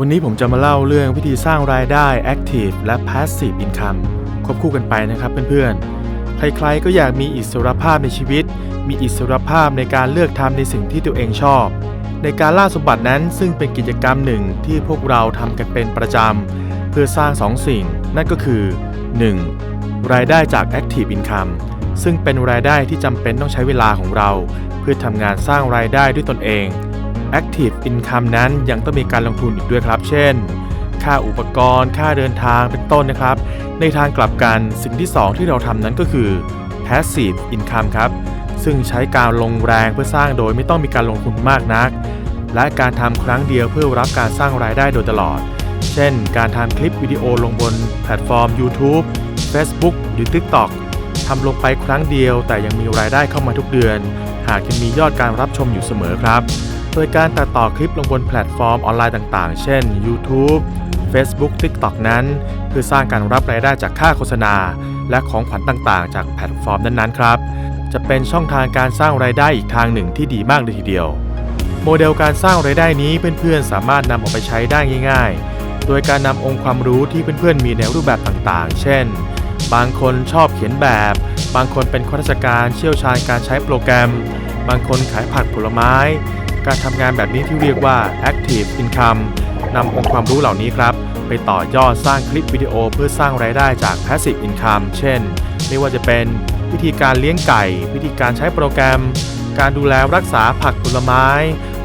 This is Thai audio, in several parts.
วันนี้ผมจะมาเล่าเรื่องวิธีสร้างรายได้ Active และ Passive Income ควบคู่กันไปนะครับเพื่อนๆ ใครๆก็อยากมีอิสรภาพในชีวิต มีอิสรภาพในการเลือกทำในสิ่งที่ตัวเองชอบ ในการล่าสมบัตินั้นซึ่งเป็นกิจกรรมหนึ่งที่พวกเราทำกันเป็นประจำ เพื่อสร้างสองสิ่ง นั่นก็คือ 1. รายได้จาก Active Income ซึ่งเป็นรายได้ที่จำเป็นต้องใช้เวลาของเรา เพื่อทำงานสร้างรายได้ด้วยตนเอง Active Income นั้นยังต้องมีการลงทุนอีกด้วยครับ เช่น ค่าอุปกรณ์ ค่าเดินทางเป็นต้นนะครับ ในทางกลับกันสิ่งที่ 2 ที่เราทำนั้นก็คือ Passive Income ครับ ซึ่งใช้การลงแรงเพื่อสร้างโดยไม่ต้องมีการลงทุนมากนัก และการทำครั้งเดียวเพื่อรับการสร้างรายได้โดยตลอด เช่น การทำคลิปวิดีโอลงบนแพลตฟอร์ม YouTube Facebook หรือ TikTok ทำลงไปครั้งเดียวแต่ยังมีรายได้เข้ามาทุกเดือน หากยังมียอดการรับชมอยู่เสมอครับ โดยการตัดต่อคลิปลงบนแพลตฟอร์มออนไลน์ต่างๆ เช่น YouTube Facebook TikTok นั้นเพื่อสร้างการรับรายได้จากค่าโฆษณา และของขวัญต่างๆ จากแพลตฟอร์มนั้นๆ ครับ จะเป็นช่องทางการสร้างรายได้อีกทางหนึ่งที่ดีมากเลยทีเดียว โมเดลการสร้างรายได้นี้เพื่อนๆ สามารถนำออกไปใช้ได้ง่ายๆ โดยการนำองค์ความรู้ที่เพื่อนๆ มีในรูปแบบต่างๆ เช่น บางคนชอบเขียนแบบ บางคนเป็นข้าราชการเชี่ยวชาญการใช้โปรแกรม บางคนขายผักผลไม้ การทำงานแบบนี้ที่เรียกว่า active income นำองค์ความรู้เหล่านี้ครับ ไปต่อยอดสร้างคลิปวิดีโอเพื่อสร้างรายได้จาก passive income เช่น ไม่ว่าจะเป็นวิธีการเลี้ยงไก่ วิธีการใช้โปรแกรม การดูแลรักษาผักผลไม้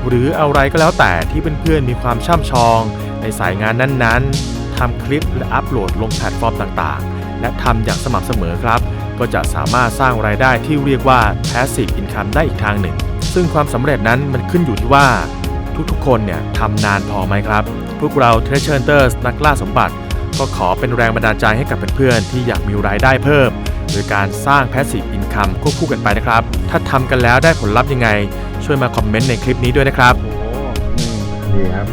หรืออะไรก็แล้วแต่ที่เพื่อนๆมีความช่ำชอง ในสายงานนั้นๆทำคลิปและอัปโหลดลงแพลตฟอร์มต่างๆ และทำอย่างสม่ำเสมอครับ ก็จะสามารถสร้างรายได้ที่เรียกว่า passive income ได้อีกทางหนึ่ง ซึ่งความสำเร็จนั้นมันขึ้นอยู่ที่ว่า ทุกๆ คนเนี่ยทำนานพอไหมครับ พวกเรา Treasure Hunters นักล่าสมบัติ ก็ขอเป็นแรงบันดาลใจให้กับเพื่อนๆที่อยากมีรายได้เพิ่มโดยการสร้าง Passive Income ควบคู่กันไปนะครับ ถ้าทำกันแล้วได้ผลลัพธ์ยังไง ช่วยมาคอมเมนต์ในคลิปนี้ด้วยนะครับ ดีครับ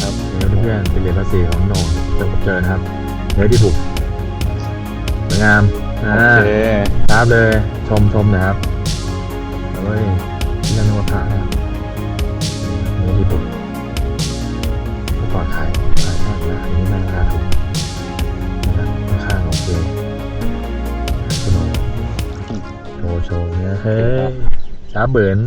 ครับเดี๋ยวเพื่อนๆไปเรียนภาษีของโหน่งจะเจอนะครับเนื้อที่ถูกสวยงามอ่าโอเค ครับเลยชมชมหนะครับเฮ้ย ที่นั่นว่าพระนะครับเนื้อที่ถูกเมื่อก่อนขายขายแพงนะอันนี้น่าราคาถูกนะครับราคาโอเคคุณโหน่งโชว์โชว์เนี่ยเฮ้ยจ้าเบิร์น